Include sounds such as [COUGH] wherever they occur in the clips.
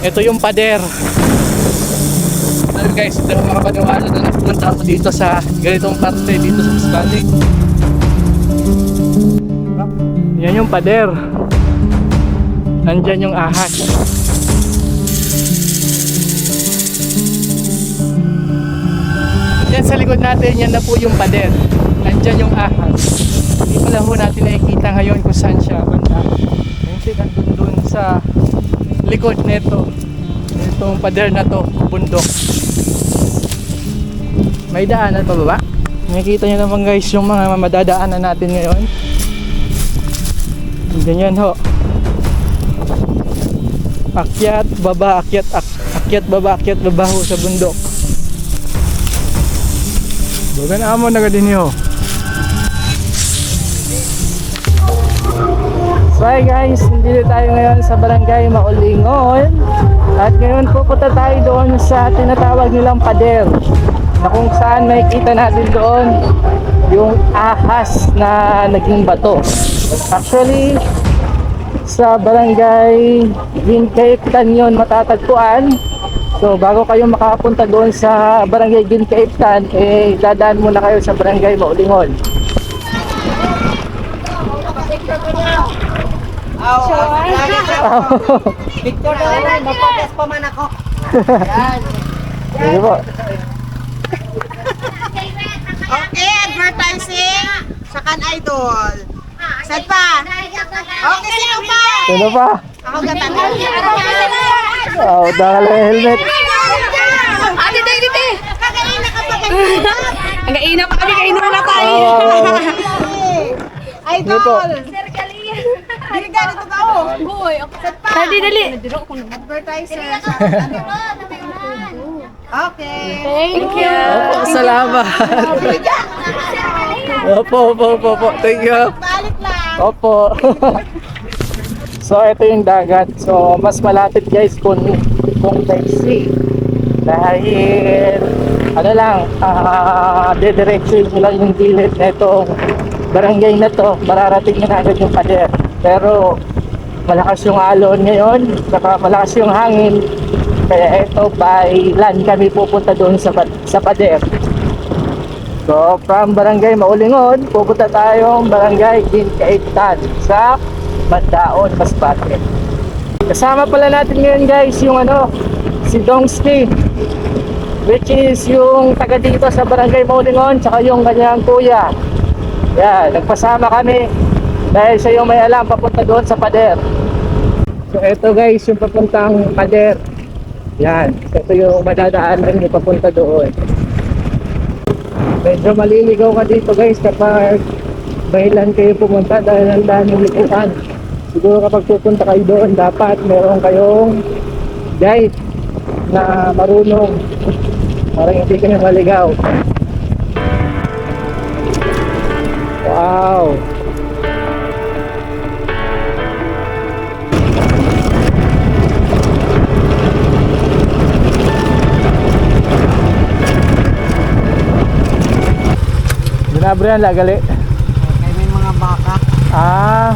Ito yung pader. Well guys, hindi ako makapaniwala na napunta ako dito sa ganitong parte dito sa Masbate. Yan yung pader. Nandyan yung ahas. Yan sa likod natin, yan na po yung pader. Nandyan yung ahas. Hindi pala ho natin nakikita ngayon kung saan siya banda. Kasi nandun dun sa likod nito. Itong pader na to, bundok. May daanan pa baba? Nakikita nyo naman guys yung mga madadaanan natin ngayon. Ganyan ho. Akyat, baba, akyat, ak akyat, baba, akyat, baba ho sa bundok. Bagan amo na din yo. Hi guys, nandito tayo ngayon sa barangay Maulingon. At ngayon pupunta tayo doon sa tinatawag nilang pader Na kung saan makikita natin doon yung ahas na naging bato. Actually, sa barangay Gincaiptan yun matatagpuan. So bago kayo makapunta doon sa barangay Gincaiptan eh dadaan muna kayo sa barangay Maulingon Victor daw, mapagas pa man ako. Sige po Okay, advertising. Sakan Idol. Saan pa? Okay, sino pa? Sino pa? Ako gatanong. Oh, dahil helmet Ate, dahil dito. Kakaina ka pa Ang kaina pa kami, kaina na tayo. Oh, [LAUGHS] Idol. Po. Dili ka dito ka oh. Dali, dali. Advertiser. Okay. Thank you. Opo, salamat. Opo, opo, opo, opo. Thank you. Balik lang. Opo. [LAUGHS] so, ito yung dagat. So, mas malapit guys kung kung taxi. Dahil, ano lang, ah, dediretso nyo lang yung gilid na itong barangay na to. Mararating na agad yung pader. Pero, malakas yung alon ngayon. Saka malakas yung hangin. Kaya ito, by land kami pupunta doon sa, sa pader. So, from Barangay Maulingon, pupunta tayong Barangay Gincaiptan sa Bandaon, Masbate. Kasama pala natin ngayon guys yung ano, si Dongski which is yung taga dito sa Barangay Maulingon tsaka yung kanyang kuya. Yan, nagpasama kami dahil siya yung may alam papunta doon sa pader. So ito guys, yung papuntang pader. Yan, ito yung madadaanan yung papunta doon. Medyo maliligaw ka dito guys kapag bahilan kayo pumunta dahil ang daming likuan siguro kapag pupunta kayo doon dapat meron kayong guide na marunong. Para hindi kayo maligaw. Wow Ginabre yan lagali Kaya may mga baka. Ah.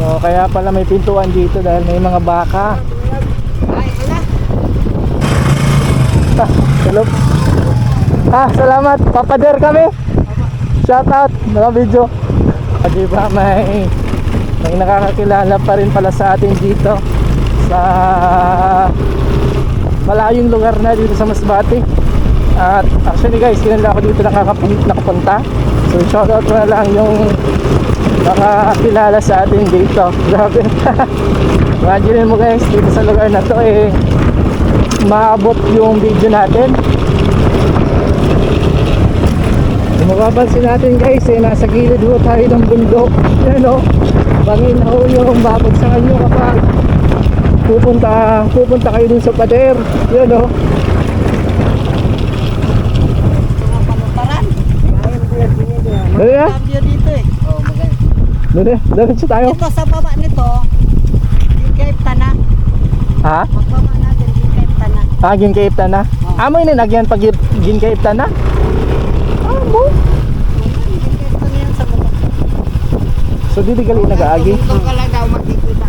So kaya pala may pintuan dito dahil may mga baka. Ay, wala. Ah, hello. Ah, salamat. Papader kami. Shout out. Mga video. Ah, di ba may may nakakakilala pa rin pala sa atin dito sa malayong lugar na dito sa Masbate. At actually guys, kinala ako dito nakapunta. So shout out ko na lang yung nakakilala sa atin dito. Grabe. [LAUGHS] Imagine mo guys, dito sa lugar na to eh maabot yung video natin. Mapapansin natin guys, eh, nasa gilid ho tayo ng bundok. Yan o, bangin na ho yung babagsakan nyo kapag pupunta, pupunta kayo dun sa pader. Yan o. Dali na, Cambio dito eh. Oh, maganda. dali, diretso tayo. Ito sa baba nito, yung Cape Tana. Ha? Magbaba natin Cape Tana. Ah, ginkaiptan na? Amo ini nagyan pag? Amo. Cape Tana sa baba. So didi gali nagaagi. Ito ka lang daw makikita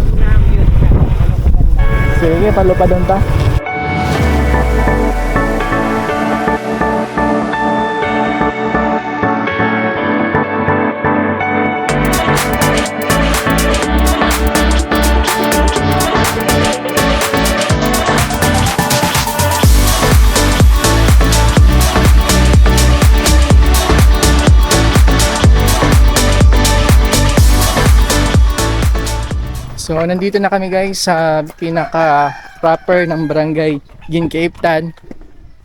So, nandito na kami guys sa pinaka proper ng barangay Gincapetan.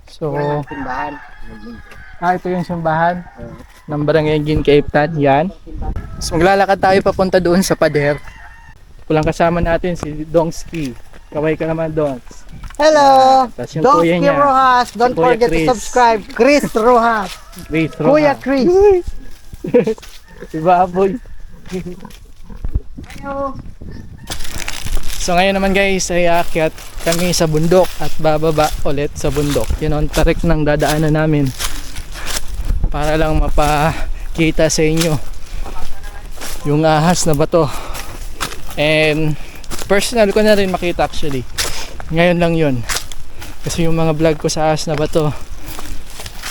So, ah, ito yung simbahan ng barangay Gincapetan. Yan. So, maglalakad tayo papunta doon sa pader. Kulang kasama natin si Dongski. Kaway ka naman, Dongs. Hello! Tapos yung kuya niya, Rojas. Don't Kuya forget Chris. to subscribe. Chris [LAUGHS] Rojas. Chris Kuya Rojas. Chris. [LAUGHS] Si Baboy. So ngayon naman guys ay aakyat kami sa bundok at bababa ulit sa bundok. Yun ang tarik ng dadaanan namin para lang mapakita sa inyo yung ahas na bato. And personal ko na rin makita actually. Ngayon lang yun. Kasi yung mga vlog ko sa ahas na bato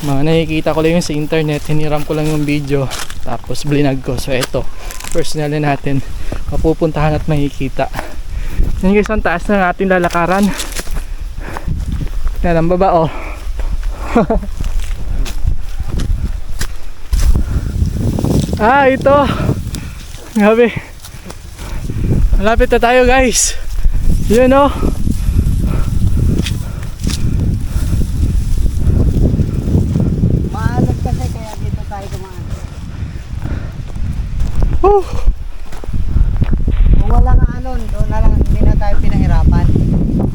mga nakikita ko lang yun sa internet hiniram ko lang yung video tapos blinag ko so eto personal na natin mapupuntahan at makikita yun guys ang taas ng ating lalakaran. Yan ang baba oh. [LAUGHS] Ah ito. Grabe. Malapit na tayo guys. Yun oh Maalog kasi kaya dito tayo kumaan. Whew. Kung wala nga alon, doon na lang hindi na tayo pinahirapan.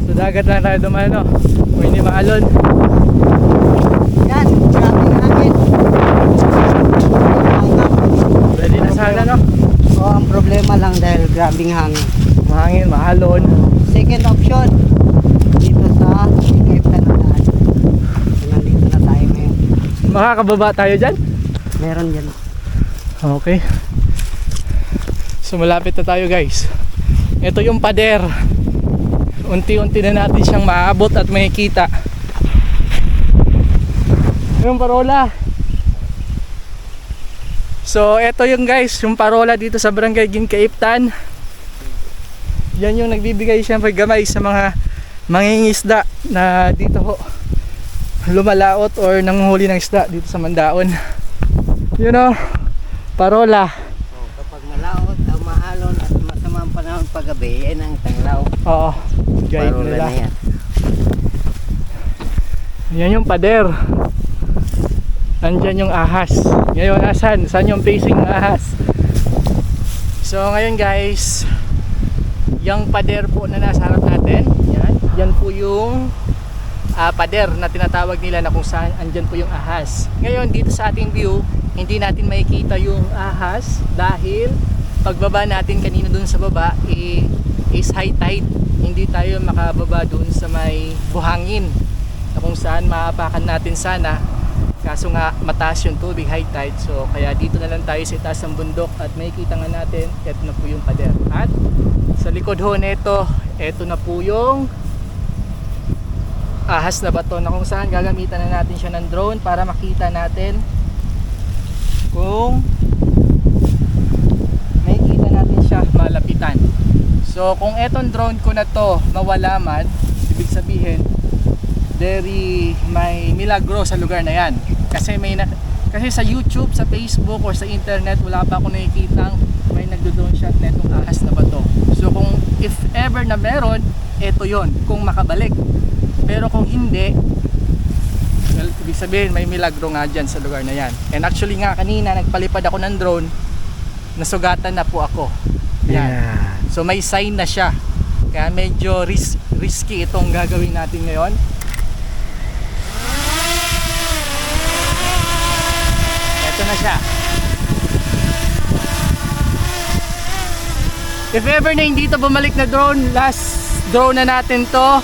sa dagat lang tayo dumaan no kung hindi maalon Yan, grabe nga hangin. pwede na sana no Oo, ang problema lang dahil grabing hangin. mahangin maalon Second option, dito sa Cape na daan. So, nandito na tayo ngayon. makakababa tayo dyan Meron yan. Okay. So malapit na tayo guys. Ito yung pader. Unti-unti na natin siyang maabot at makikita. Yung parola. So ito yung guys, yung parola dito sa Barangay Ginkaiptan. Yan yung nagbibigay siyempre gamay sa mga mangingisda na dito ho lumalaot or nanguhuli ng isda dito sa Mandaon. You know, parola. Oh, kapag malaot, ang maalon at masama ang panahon paggabi, yan ang tanglaw. Oo. Guide Parola nila. na yan. Yan yung pader. Nandyan yung ahas. Ngayon, asan? Saan yung facing ng ahas? So, ngayon guys, yung pader po na nasa harap natin, yan, yan po yung ah, pader na tinatawag nila na kung saan andyan po yung ahas. Ngayon, dito sa ating view, hindi natin makikita yung ahas dahil pagbaba natin kanina dun sa baba eh, is high tide. Hindi tayo makababa dun sa may buhangin na kung saan maapakan natin sana. Kaso nga mataas yung tubig high tide. So kaya dito na lang tayo sa itaas ng bundok at makikita nga natin eto na po yung pader. At sa likod ho nito eto na po yung ahas na bato na kung saan gagamitan na natin siya ng drone para makita natin kung makikita natin siya malapitan so kung etong drone ko na to mawala man ibig sabihin very may milagro sa lugar na yan. Kasi may na, kasi sa YouTube, sa Facebook or sa internet wala pa ako nakikitang may nagdo-drone shot na itong ahas na bato so kung if ever na meron ito yon kung makabalik. Pero kung hindi well, ibig sabihin may milagro nga dyan sa lugar na yan. And actually nga kanina nagpalipad ako ng drone nasugatan na po ako. Yan so may sign na siya kaya medyo ris- risky itong gagawin natin ngayon Ito na siya. If ever na hindi to bumalik na drone, last drone na natin to.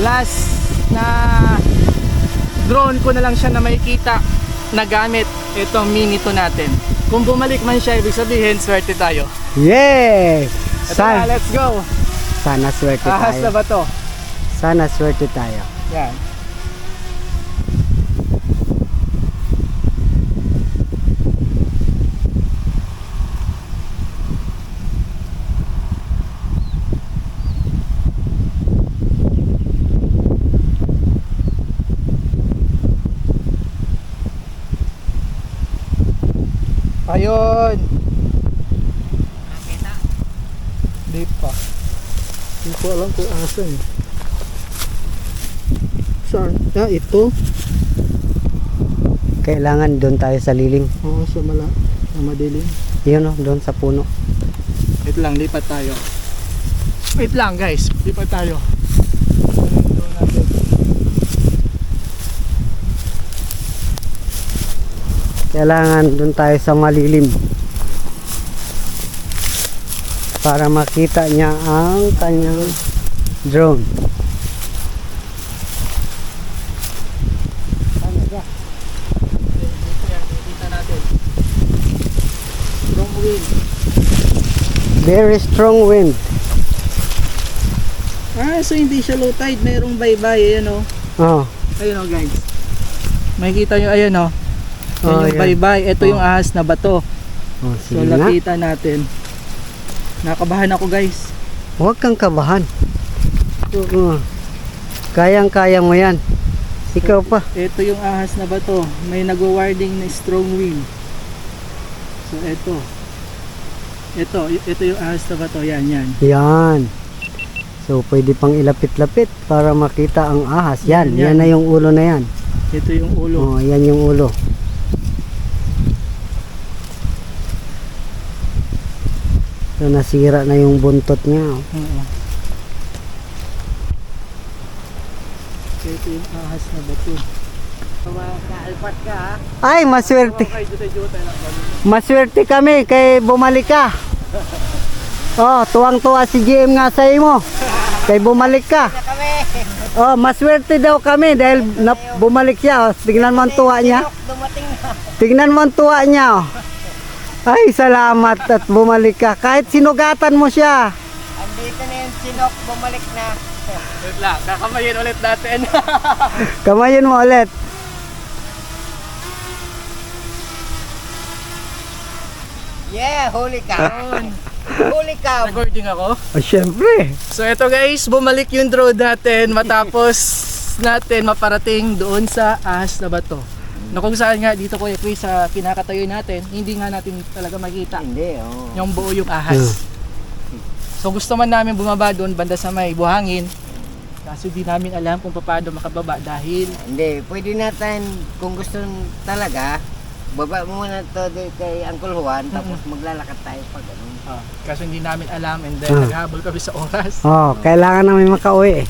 Last na drone ko na lang siya na makikita na gamit itong mini to natin. Kung bumalik man siya, ibig sabihin, swerte tayo. Yeah! Ito na, let's go! Sana swerte Ahas na tayo. ba to? Sana swerte tayo. Yan. Ayun. Hindi pa. Hindi ko alam kung asan. eh. Saan? Ah, ito. Kailangan doon tayo sa liling. Oo, sa mala. Sa madilim. Yun oh, doon sa puno. Wait lang, lipat tayo. Wait lang guys, lipat tayo. Kailangan doon tayo sa malilim. Para makita niya ang kanyang drone. Very strong wind. Ah, so hindi siya low tide, mayroong bye-bye, ayan o. Oh. Ayun o guys. Makikita nyo, ayan o. Yan Oh, yung yan. bye-bye. Ito yung Oh. ahas na bato. oh So lapitan natin. Nakabahan ako guys. Huwag kang kabahan. Oo. Kayang-kaya mo yan. Ikaw pa. Ito yung ahas na bato. May nagwa-warding na strong wind. So ito. Ito, ito yung ahas na bato. Yan, yan. Yan. So, pwede pang ilapit-lapit para makita ang ahas. Yan, Yan, yan. yan na yung ulo na yan. Ito yung ulo. Oh, yan yung ulo. So, nasira na yung buntot niya. oh. Oo. Ito yung ahas na bato. Kaalpat ka Ay, maswerte. Maswerte kami kay bumalik ka. Oh, tuwang-tuwa si GM nga sa mo. Kay bumalik ka. Oh, maswerte daw kami dahil na, bumalik siya. Oh, tignan mo ang tuwa niya. Tignan mo ang tuwa niya. Oh. Ay, salamat at bumalik ka. Kahit sinugatan mo siya. Andito na yung sinok, bumalik na. [LAUGHS] Wait lang, kakamayin ulit natin. [LAUGHS] Kamayin mo ulit. Yeah, huli ka. huli ka. Recording ako. Oh, syempre. So ito guys, bumalik yung drone natin matapos natin maparating doon sa ahas na bato. Na kung saan nga dito Kuya Chris sa kinakatayo natin, hindi nga natin talaga makita Hindi, oh. yung buo yung ahas. So gusto man namin bumaba doon banda sa may buhangin. Kaso di namin alam kung paano makababa dahil Hindi, pwede natin, kung gusto talaga, baba mo muna to kay Uncle Juan, tapos maglalakad tayo pag ano. ah, kaso hindi namin alam and then Ah. naghabol kami sa oras. Oh, kailangan namin makauwi eh.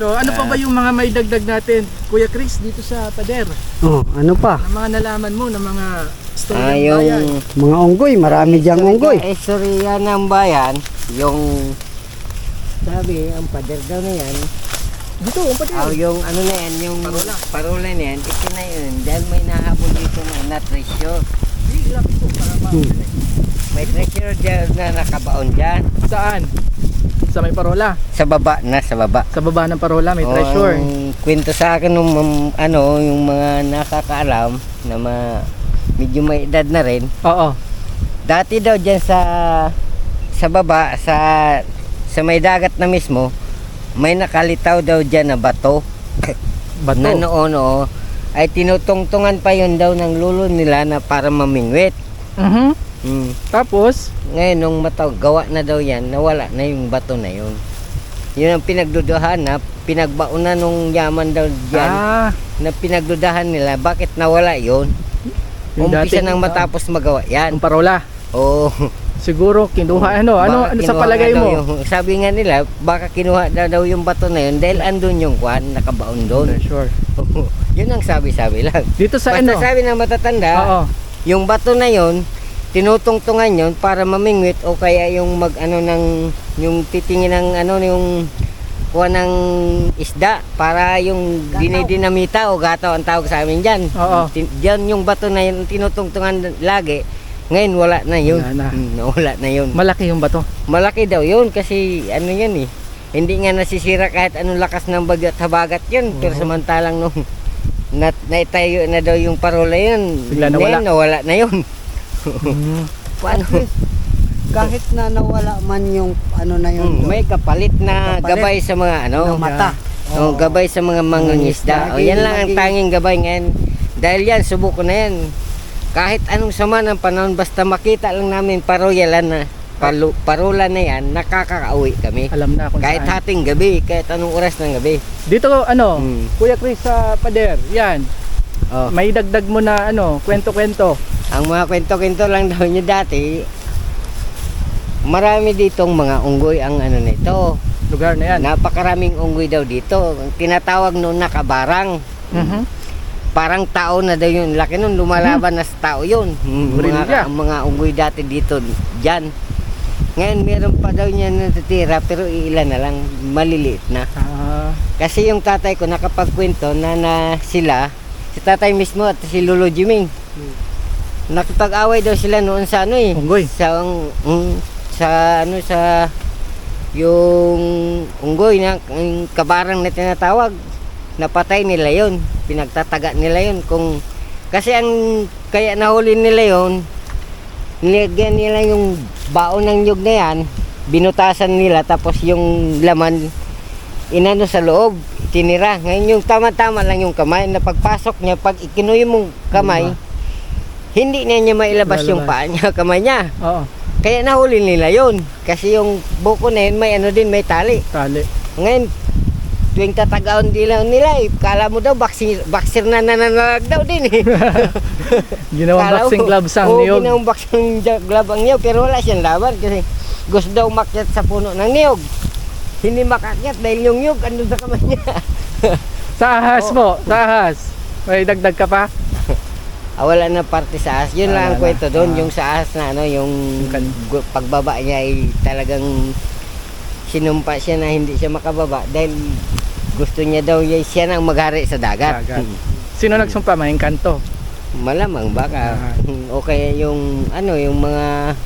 So ano pa ba yung mga may dagdag natin? Kuya Chris dito sa pader. Oh, ano pa? Ng mga nalaman mo ng mga story Ah, ng yung... bayan. Mga unggoy, marami diyang unggoy. Sorry yan ng bayan, yung... Sabi, ang pader daw na yan, Dito, ang pader. ah, yung ano na yan, yung Parola. parola na yan, ito na yun, dahil may nahabol dito na, na treasure. Di, lapit ko para ma- Hmm. May treasure dyan na nakabaon dyan. Saan? Sa may parola. Sa baba na, sa baba. Sa baba ng parola may Oo, treasure. ang kwento sa akin ng mam- ano, yung mga nakakaalam na ma, medyo may edad na rin. Oo. Dati daw diyan sa sa baba sa sa may dagat na mismo, may nakalitaw daw diyan na bato. [LAUGHS] Bato. Na noon oo, ay tinutungtungan pa yun daw ng lulo nila na para mamingwit. Mhm. Mm. Tapos, Ngayon, nung mataw, gawa na daw yan, nawala na yung bato na yun. Yun ang pinagduduhan na pinagbauna nung yaman daw dyan ah, na pinagdudahan nila bakit nawala yun. yung Umpisa dati- nang matapos magawa yan. Yung parola. Oo. Siguro kinuha ano, ano, ano sa palagay mo? yung- sabi nga nila, baka kinuha daw, daw yung bato na yun dahil andun yung kwan, nakabaon doon. Treasure. [LAUGHS] yun ang sabi-sabi lang. Dito sa Basta ano? sabi ng matatanda, Oo. yung bato na yun, tinutungtungan yun para mamingwit o kaya yung mag ano ng yung titingin ng ano yung kuha ng isda para yung dinidinamita o gataw ang tawag sa amin dyan. Oo. Dyan yung bato na yun tinutungtungan lagi. Ngayon wala na yun. Wala na. Mm, wala na yun. Malaki yung bato. Malaki daw yun kasi ano yan eh. hindi nga nasisira kahit anong lakas ng bagyo at habagat yun. Pero samantalang nung nat naitayo na daw yung parola yun, Bigla nawala. ngayon, nawala na yun. Paano? Kahit na nawala man yung ano na yun. Hmm, may kapalit na Kapalit. gabay sa mga ano. na mata. Oh, gabay sa mga mangingisda. O, Maging- yan lang ang tanging gabay ngayon. Dahil yan, subok ko na yan. Kahit anong sama ng panahon, basta makita lang namin paroyalan na, palu, parola na yan, nakakauwi kami. Alam na kung Kahit saan. hating gabi, kahit anong oras ng gabi. Dito, ano, Hmm. Kuya Chris sa pader, yan. Oh. May dagdag mo na, ano, kwento-kwento. Ang mga kwento-kwento lang daw niya dati, marami ditong mga unggoy ang ano nito. Lugar na yan. Napakaraming unggoy daw dito. Ang Tinatawag noon na kabarang. Mhm. Parang tao na daw yun. Laki nun, lumalaban na sa tao yun. Mm. Mga, ang mga unggoy dati dito, dyan. Ngayon, meron pa daw niya natitira, pero iilan na lang, maliliit na. Ah, Kasi yung tatay ko nakapagkwento na, na sila, si tatay mismo at si Lolo Jiming, nakipag-away daw sila noon sa ano eh. unggoy. Sa, mm, sa ano sa yung unggoy na yung kabarang na tinatawag napatay nila yon pinagtataga nila yon kung kasi ang kaya nahuli nila yon nilagyan nila yung baon ng nyug na yan binutasan nila tapos yung laman inano sa loob tinira ngayon yung tama-tama lang yung kamay na pagpasok niya pag ikinuyo mong kamay hindi na niya mailabas yung Lalabas. paa niya [LAUGHS] kamay niya. Oo, kaya nahuli nila yon kasi yung buko na yun may ano din may tali. Tali. ngayon tuwing tatagaon nila nila eh, kala mo daw boxer, boxer na nananalag daw din eh. [LAUGHS] Ginawang Kala boxing gloves ang oo, niyog. ginawang boxing ja- glove ang niyog pero wala siyang laban kasi gusto daw umakyat sa puno ng niyog hindi makakyat dahil yung niyog andun sa kamay niya [LAUGHS] Sa ahas Oo. mo, sa ahas. May dagdag ka pa? [LAUGHS] ah, wala na parte sa ahas yun Ah, lang ang kwento doon Ah. yung sa ahas na ano yung pagbaba niya ay talagang sinumpa siya na hindi siya makababa dahil gusto niya daw niya siya nang maghari sa dagat. Dagat. Sino nagsumpa? May kanto. Malamang baka Ah. o kaya yung ano yung mga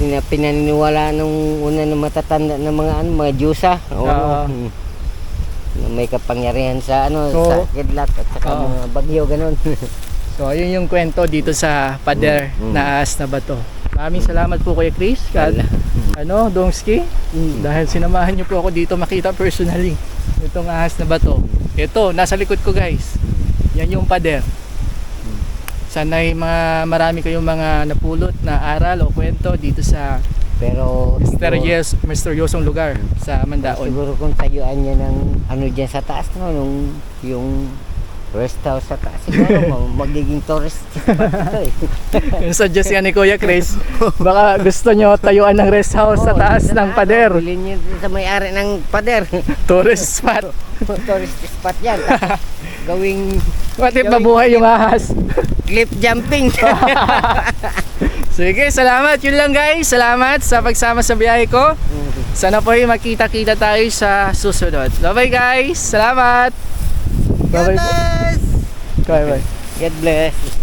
pina- pinaniniwala nung una ng matatanda ng mga ano mga Diyosa o Ah. hmm, na may kapangyarihan sa ano So, sa kidlat at saka Oo. mga bagyo ganun. [LAUGHS] So, ayun yung kwento dito sa pader Mm, mm. na ahas na bato. Maraming salamat po Kuya Chris. Kat, Wala. ano, Dongski. Mm. Dahil sinamahan niyo po ako dito makita personally itong ahas na bato. Ito, nasa likod ko guys. Yan yung pader. Sana'y mga, marami kayong mga napulot na aral o kwento dito sa Pero mysterious, misteryosong lugar sa Mandaon. Siguro kung tayuan niya ng ano dyan sa taas no, nung yung rest house sa taas siguro [LAUGHS] ma- magiging tourist spot ito eh. [LAUGHS] Yung suggest yan ni Kuya Chris, [LAUGHS] baka gusto nyo tayuan ng rest house sa Oo, taas ng na, pader. Bilhin niyo din sa may-ari ng pader. Tourist spot. tourist spot yan. Gawing What if mabuhay yung ahas? cliff jumping. [LAUGHS] Sige, salamat. Yun lang guys. Salamat sa pagsama sa biyahe ko. Sana po ay makita-kita tayo sa susunod. Bye-bye guys. Salamat. Bye-bye. Bye-bye. God bless.